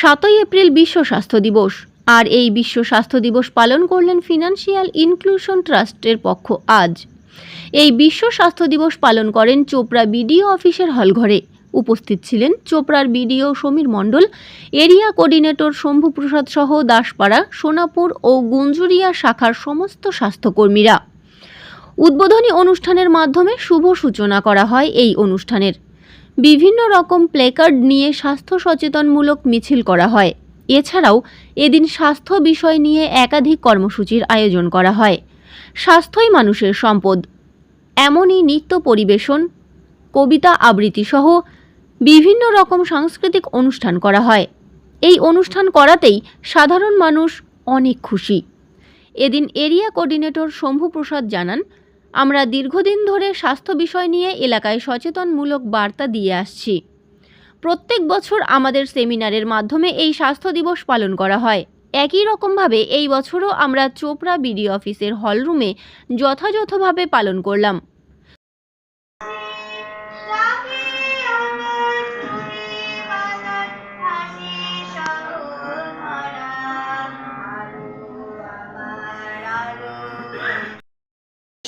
সাতই এপ্রিল বিশ্ব স্বাস্থ্য দিবস। আর এই বিশ্ব স্বাস্থ্য দিবস পালন করলেন ফিনান্সিয়াল ইনক্লুশন ট্রাস্টের পক্ষ আজ। এই বিশ্ব স্বাস্থ্য দিবস পালন করেন চোপড়া বিডিও অফিসের হলঘরে। উপস্থিত ছিলেন চোপড়ার BDO Samir Mondal, area coordinator Shambhuprasad সহ দাসপাড়া, সোনাপুর ও গুঞ্জুরিয়া শাখার সমস্ত স্বাস্থ্যকর্মীরা। উদ্বোধনী অনুষ্ঠানের মাধ্যমে শুভ সূচনা করা হয় এই অনুষ্ঠানের। বিভিন্ন রকম প্লেকার্ড নিয়ে স্বাস্থ্য সচেতনমূলক মিছিল করা হয়। এছাড়াও এদিন স্বাস্থ্য বিষয় নিয়ে একাধিক কর্মসূচির আয়োজন করা হয়। স্বাস্থ্যই মানুষের সম্পদ। এমনই নৃত্য পরিবেশন, কবিতা আবৃত্তি সহ বিভিন্ন রকম সাংস্কৃতিক অনুষ্ঠান করা হয়। এই অনুষ্ঠান করাতেই সাধারণ মানুষ অনেক খুশি। এদিন এরিয়া কোঅর্ডিনেটর শম্ভুপ্রসাদ জানান আমরা দীর্ঘদিন ধরে স্বাস্থ্য বিষয় নিয়ে এলাকায় সচেতনমূলক বার্তা দিয়ে আসছি। প্রত্যেক বছর আমাদের সেমিনারের মাধ্যমে এই স্বাস্থ্য দিবস পালন করা হয়। একই রকমভাবে এই বছরও আমরা চোপড়া বিডি অফিসের হলরুমে যথাযথভাবে পালন করলাম।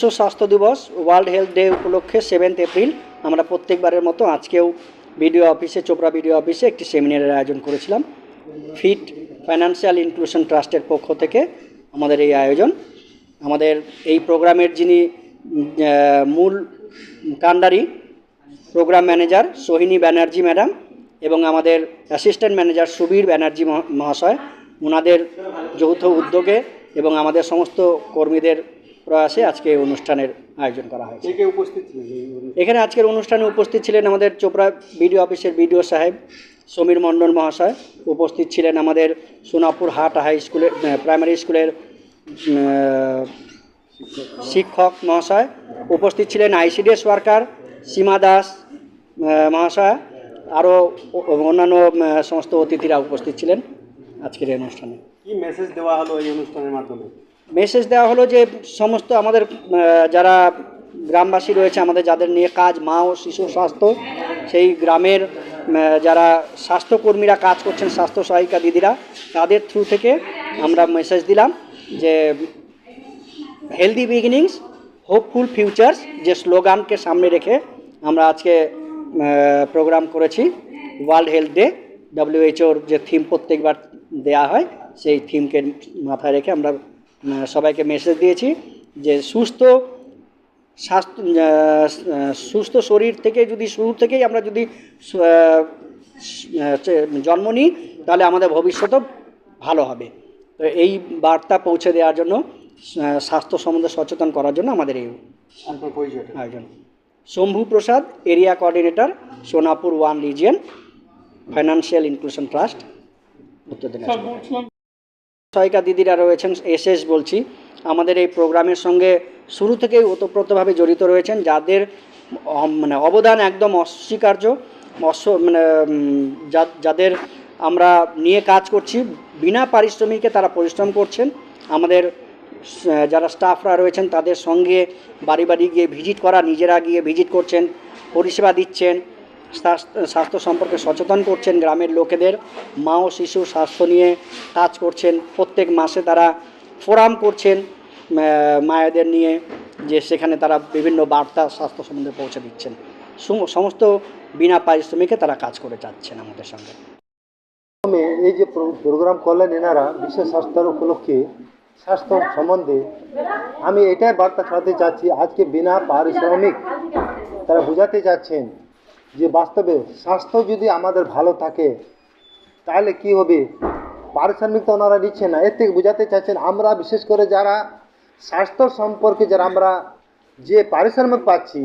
বিশ্ব স্বাস্থ্য দিবস ওয়ার্ল্ড হেলথ ডে উপলক্ষে সেভেন্থ এপ্রিল আমরা প্রত্যেকবারের মতো আজকেও বিডিও অফিসে চোপড়া বিডিও অফিসে একটি সেমিনারের আয়োজন করেছিলাম। ফিট ফাইন্যান্সিয়াল ইনক্লুশন ট্রাস্টের পক্ষ থেকে আমাদের এই আয়োজন। আমাদের এই প্রোগ্রামের যিনি মূল কাণ্ডারি programme manager Sohini Banerjee madam এবং আমাদের অ্যাসিস্ট্যান্ট ম্যানেজার সুবীর ব্যানার্জি মহাশয়। ওনাদের যৌথ উদ্যোগে এবং আমাদের সমস্ত কর্মীদের প্রয়াসে আজকে এই অনুষ্ঠানের আয়োজন করা হয়েছে? এখানে আজকের অনুষ্ঠানে উপস্থিত ছিলেন আমাদের চোপড়া বিডিও অফিসের বিডিও সাহেব সমীর মণ্ডল মহাশয়। উপস্থিত ছিলেন আমাদের সোনাপুর হাট হাই স্কুলের প্রাইমারি স্কুলের শিক্ষক মহাশয়। উপস্থিত ছিলেন আইসিডিএস ওয়ার্কার সীমা দাস মহাশয়। আরও অন্যান্য সমস্ত অতিথিরা উপস্থিত ছিলেন আজকের এই অনুষ্ঠানে। কি মেসেজ দেওয়া হলো এই অনুষ্ঠানের মাধ্যমে? মেসেজ দেওয়া হলো যে সমস্ত আমাদের যারা গ্রামবাসী রয়েছে, আমাদের যাদের নিয়ে কাজ, মা ও শিশু স্বাস্থ্য, সেই গ্রামের যারা স্বাস্থ্যকর্মীরা কাজ করছেন, স্বাস্থ্য সহায়িকা দিদিরা, তাদের থ্রু থেকে আমরা মেসেজ দিলাম যে হেলদি বিগিনিংস হোপফুল ফিউচার্স যে স্লোগানকে সামনে রেখে আমরা আজকে প্রোগ্রাম করেছি ওয়ার্ল্ড হেলথ ডে ডব্লিউএইচওর যে থিম প্রত্যেকবার দেয়া হয়, সেই থিমকে মাথায় রেখে আমরা সবাইকে মেসেজ দিয়েছি যে সুস্থ স্বাস্থ্য সুস্থ শরীর থেকে যদি শুরু থেকেই আমরা যদি জন্ম নিই তাহলে আমাদের ভবিষ্যতও ভালো হবে। তো এই বার্তা পৌঁছে দেওয়ার জন্য স্বাস্থ্য সম্বন্ধে সচেতন করার জন্য আমাদের এই আয়োজন। Shambhu Prasad area coordinator Sonapur one region financial inclusion trust Uttar Dinajpur. সহায়িকা দিদিরা রয়েছেন, এসএস বলছি। আমাদের এই প্রোগ্রামের সঙ্গে শুরু থেকেই ওতপ্রোতভাবে জড়িত রয়েছেন, যাদের মানে অবদান একদম অস্বীকার্য, অস্ব মানে যাদের আমরা নিয়ে কাজ করছি, বিনা পারিশ্রমিকে তারা পরিশ্রম করছেন। আমাদের যারা স্টাফরা রয়েছেন, তাদের সঙ্গে বাড়ি বাড়ি গিয়ে ভিজিট করা, নিজেরা গিয়ে ভিজিট করছেন, পরিষেবা দিচ্ছেন। স্বাস্থ্য সম্পর্কে সচেতন করছেন গ্রামের লোকেদের। মা ও শিশু স্বাস্থ্য নিয়ে কাজ করছেন। প্রত্যেক মাসে তারা ফোরাম করছেন মায়েদের নিয়ে, যে সেখানে তারা বিভিন্ন বার্তা স্বাস্থ্য সম্বন্ধে পৌঁছে দিচ্ছেন। সমস্ত বিনা পারিশ্রমিকে তারা কাজ করে যাচ্ছেন আমাদের সঙ্গে। এই যে প্রো- প্রোগ্রাম করলেন এনারা বিশ্ব স্বাস্থ্যের উপলক্ষে, স্বাস্থ্য সম্বন্ধে, আমি এটাই বার্তা ছড়াতে চাচ্ছি। আজকে বিনা পারিশ্রমিক তারা বোঝাতে চাচ্ছেন যে বাস্তবে স্বাস্থ্য যদি আমাদের ভালো থাকে, তাহলে কি হবে? পারিশ্রমিক তো ওনারা নিচ্ছেন না। এর থেকে বোঝাতে চাচ্ছেন আমরা বিশেষ করে যারা স্বাস্থ্য সম্পর্কে যারা আমরা যে পারিশ্রমিক পাচ্ছি,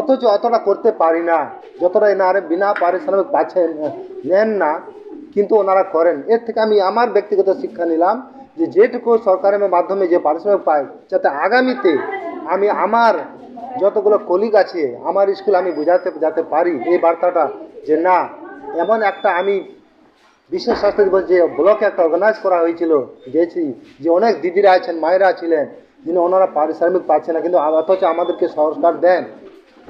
অথচ অতটা করতে পারি না, যতটা এনারা বিনা পারিশ্রমিক পাচ্ছেন, নেন না, কিন্তু ওনারা করেন। এর থেকে আমি আমার ব্যক্তিগত শিক্ষা নিলাম যে যেটুকু সরকারের মাধ্যমে যে পারিশ্রমিক পাই যাতে আগামীতে আমি আমার যতগুলো কলিগ আছে, আমার স্কুল আমি বোঝাতে যাতে পারি এই বার্তাটা যে না, এমন একটা আমি বিশ্ব স্বাস্থ্য দিবস যে ব্লকে একটা অর্গানাইজ করা হয়েছিল গেছি যে অনেক দিদিরা আছেন, মায়েরা ছিলেন, যিনি ওনারা পারিশ্রমিক পাচ্ছে না, কিন্তু অথচ আমাদেরকে সংস্কার দেন,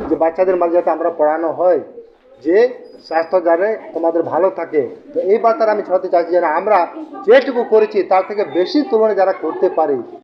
যে বাচ্চাদের মাঝে যাতে আমরা পড়ানো হয়, যে স্বাস্থ্য যাতে তোমাদের ভালো থাকে। তো এই বার্তাটা আমি ছড়াতে চাইছি যেন আমরা যেটুকু করেছি, তার থেকে বেশি তুলনায় যারা করতে পারি